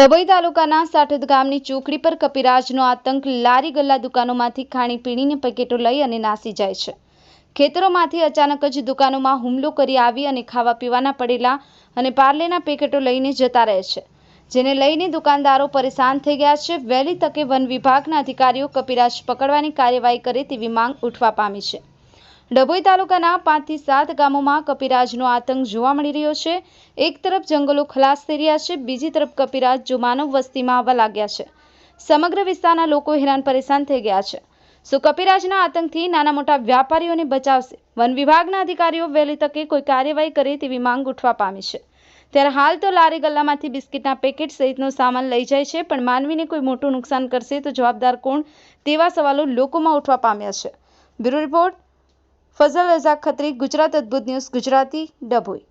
ડભોઈ તાલુકાના સાઠદ ગામની ચોકડી પર કપિરાજનો આતંક લારી ગલ્લા દુકાનોમાંથી ખાણીપીણીને પેકેટો લઈ અને નાસી જાય છે. ખેતરોમાંથી અચાનક જ દુકાનોમાં હુમલો કરી આવી અને ખાવા પીવાના પડેલા અને પાર્લેના પેકેટો લઈને જતા રહે છે. જેને લઈને દુકાનદારો પરેશાન થઈ ગયા છે. વહેલી તકે વન વિભાગના અધિકારીઓ કપિરાજ પકડવાની કાર્યવાહી કરે તેવી માંગ ઉઠવા પામી છે. ડભોઈ તાલુકાના પાંચથી સાત ગામોમાં કપિરાજનો આતંક જોવા મળી રહ્યો છે. એક તરફ જંગલો ખલાસ થઈ રહ્યા છે, બીજી તરફ કપિરાજ જો માનવ વસ્તીમાં આવવા લાગ્યા છે. સમગ્ર વિસ્તારના લોકો હેરાન પરેશાન થઈ ગયા છે. સો કપિરાજના આતંકથી નાના મોટા વ્યાપારીઓને બચાવશે? વન વિભાગના અધિકારીઓ વહેલી તકે કોઈ કાર્યવાહી કરે તેવી માંગ ઉઠવા પામી છે. ત્યારે હાલ તો લારી ગલ્લામાંથી બિસ્કિટના પેકેટ સહિતનો સામાન લઈ જાય છે, પણ માનવીને કોઈ મોટું નુકસાન કરશે તો જવાબદાર કોણ તેવા સવાલો લોકોમાં ઉઠવા પામ્યા છે. બ્યુરો રિપોર્ટ ફઝલ રઝા ખત્રી ગુજરાત અદ્ભુત ન્યૂઝ ગુજરાતી ડભોઈ.